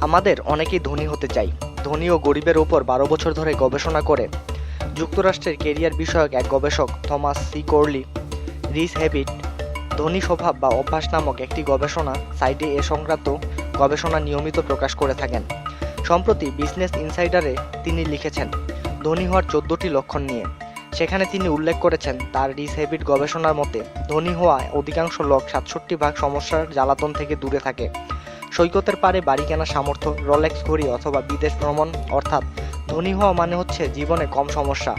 আমাদের অনেকেই ধনী হতে চাই। ধনী ও গরিবের ওপর বারো বছর ধরে গবেষণা করে যুক্তরাষ্ট্রের কেরিয়ার বিষয়ক এক গবেষক Thomas C Corley, rich habit, ধনী স্বভাব বা অভ্যাস নামক একটি গবেষণা সাইটে এ সংক্রান্ত গবেষণা নিয়মিত প্রকাশ করে থাকেন। সম্প্রতি বিজনেস ইনসাইডারে তিনি লিখেছেন, ধনী হওয়ার চোদ্দটি লক্ষণ নিয়ে। সেখানে তিনি উল্লেখ করেছেন, তার রিস হ্যাবিট গবেষণার মতে, ধনী হওয়া অধিকাংশ লোক সাতষট্টি ভাগ সমস্যার জ্বালাতন থেকে দূরে থাকে। সৈকতের পারে বাড়ি কেনার সামর্থ্য, রলেক্স ঘড়ি অথবা বিদেশ ভ্রমণ, অর্থাৎ ধনী হওয়া মানে হচ্ছে জীবনে কম সমস্যা।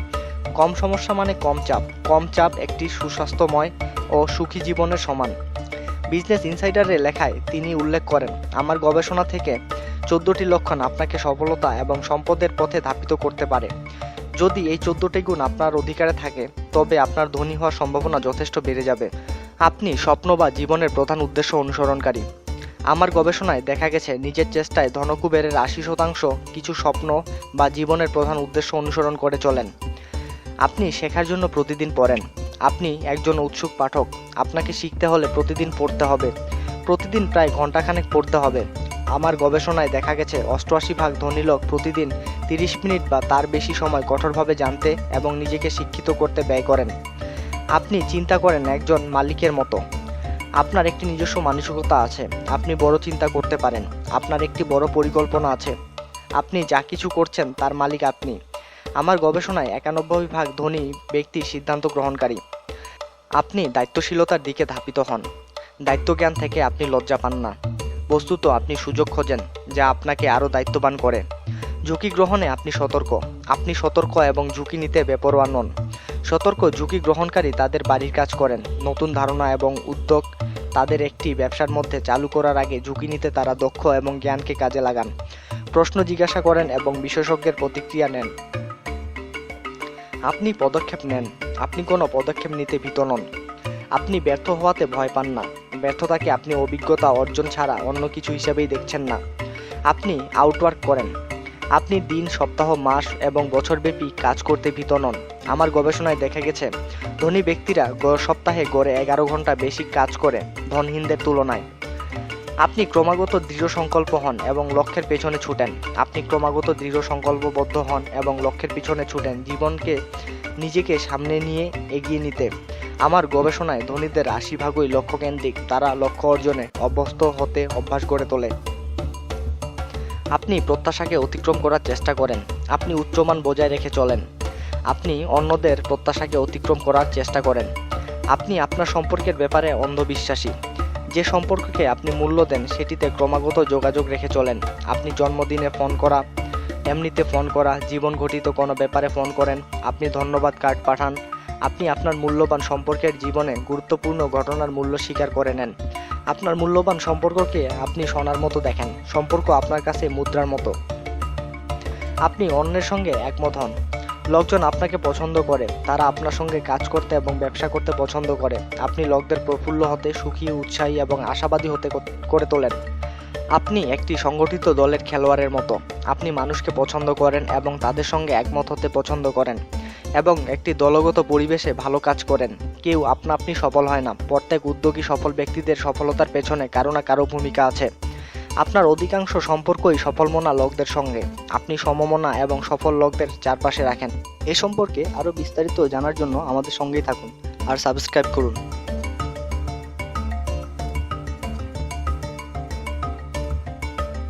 কম সমস্যা মানে কম চাপ। কম চাপ একটি সুস্বাস্থ্যময় ও সুখী জীবনের সমান। বিজনেস ইনসাইডারে লেখায় তিনি উল্লেখ করেন, আমার গবেষণা থেকে চোদ্দটি লক্ষণ আপনাকে সফলতা এবং সম্পদের পথে ধাপিত করতে পারে। যদি এই চোদ্দটি গুণ আপনার অধিকারে থাকে, তবে আপনার ধনী হওয়ার সম্ভাবনা যথেষ্ট বেড়ে যাবে। আপনি স্বপ্ন বা জীবনের প্রধান উদ্দেশ্য অনুসরণকারী। আমার গবেষণায় দেখা গেছে, নিজের চেষ্টায় ধনকুবেরের আশি শতাংশ কিছু স্বপ্ন বা জীবনের প্রধান উদ্দেশ্য অনুসরণ করে চলেন। আপনি শেখার জন্য প্রতিদিন পড়েন। আপনি একজন উৎসুক পাঠক। আপনাকে শিখতে হলে প্রতিদিন পড়তে হবে। প্রতিদিন প্রায় ঘন্টাখানেক পড়তে হবে। আমার গবেষণায় দেখা গেছে, অষ্টআশি ভাগ ধনী লোক প্রতিদিন তিরিশ মিনিট বা তার বেশি সময় কঠোরভাবে জানতে এবং নিজেকে শিক্ষিত করতে ব্যয় করেন। আপনি চিন্তা করেন একজন মালিকের মতো। আপনার একটি নিজস্ব মানসিকতা আছে। আপনি বড় চিন্তা করতে পারেন। আপনার একটি বড় পরিকল্পনা আছে। আপনি যা কিছু করছেন, তার মালিক আপনি। আমার গবেষণায় একানব্বই ভাগ ধনী ব্যক্তি সিদ্ধান্ত গ্রহণকারী। আপনি দায়িত্বশীলতার দিকে ধাপিত হন। দায়িত্বজ্ঞান থেকে আপনি লজ্জা পান না। বস্তুত আপনি সুযোগ খোঁজেন, যা আপনাকে আরও দায়িত্ববান করে। ঝুঁকি গ্রহণে আপনি সতর্ক। আপনি সতর্ক এবং ঝুঁকি নিতে বেপরোয়া নন। সতর্ক ঝুঁকি গ্রহণকারী তাদের বাড়ির কাজ করেন। নতুন ধারণা এবং উদ্যোগ তাদের একটি ব্যবসার মধ্যে চালু করার আগে ঝুঁকি নিতে তারা দক্ষ এবং জ্ঞানকে কাজে লাগান। প্রশ্ন জিজ্ঞাসা করেন এবং বিশেষজ্ঞের প্রতিক্রিয়া নেন। আপনি পদক্ষেপ নেন। আপনি কোনো পদক্ষেপ নিতে ভীত নন। আপনি ব্যর্থ হওয়াতে ভয় পান না। ব্যর্থতাকে আপনি অভিজ্ঞতা অর্জন ছাড়া অন্য কিছু হিসেবেই দেখছেন না। আপনি আউটওয়ার্ক করেন। আপনি দিন, সপ্তাহ, মাস এবং বছরব্যাপী কাজ করতে ভীত নন। আমার গবেষণায় দেখা গেছে, ধনী ব্যক্তিরা সপ্তাহে গড়ে এগারো ঘণ্টা বেশি কাজ করে ধনহীনদের তুলনায়। আপনি ক্রমাগত দৃঢ় সংকল্প হন এবং লক্ষ্যের পেছনে ছুটেন। আপনি ক্রমাগত দৃঢ় সংকল্পবদ্ধ হন এবং লক্ষ্যের পিছনে ছুটেন জীবনকে নিজেকে সামনে নিয়ে এগিয়ে নিতে। আমার গবেষণায় ধনীদের আশি ভাগই লক্ষ্যকেন্দ্রিক। তারা লক্ষ্য অর্জনে অভ্যস্ত হতে অভ্যাস গড়ে তোলে। আপনি প্রত্যাশাকে অতিক্রম করার চেষ্টা করেন। আপনি উচ্চমান বজায় রেখে চলেন। আপনি অন্যদের প্রত্যাশাকে অতিক্রম করার চেষ্টা করেন। আপনি আপনার সম্পর্কের ব্যাপারে অন্ধবিশ্বাসী। যে সম্পর্ককে আপনি মূল্য দেন, সেটিতে ক্রমাগত যোগাযোগ রেখে চলেন। আপনি জন্মদিনে ফোন করা, এমনিতে ফোন করা, জীবন ঘটিত কোনো ব্যাপারে ফোন করেন, আপনি ধন্যবাদ কার্ড পাঠান, আপনি আপনার মূল্যবান সম্পর্কের জীবনে গুরুত্বপূর্ণ ঘটনার মূল্য স্বীকার করে নেন। আপনার মূল্যবান সম্পর্ককে আপনি সোনার মতো দেখেন। সম্পর্ক আপনার কাছে মুদ্রার মতো। আপনি অন্যের সঙ্গে একমত হন। লোকজন আপনাকে পছন্দ করে। তারা আপনার সঙ্গে কাজ করতে এবং ব্যবসা করতে পছন্দ করে। আপনি লোকদের প্রফুল্ল হতে, সুখী, উৎসাহী এবং আশাবাদী হতে করে তোলেন। আপনি একটি সংগঠিত দলের খেলোয়াড়ের মতো। আপনি মানুষকে পছন্দ করেন এবং তাদের সঙ্গে একমত হতে পছন্দ করেন। এবং একটি দলগত পরিবেশে ভালো কাজ করেন। কেউ আপনা আপনি সফল হয় না। প্রত্যেক উদ্যোগী সফল ব্যক্তিদের সফলতার পেছনে কারও না কারও ভূমিকা আছে। আপনার অধিকাংশ সম্পর্কই সফলমনা লোকদের সঙ্গে। আপনি সমমনা এবং সফল লোকদের চারপাশে রাখেন। এ সম্পর্কে আরও বিস্তারিত জানার জন্য আমাদের সঙ্গেই থাকুন। আর সাবস্ক্রাইব করুন।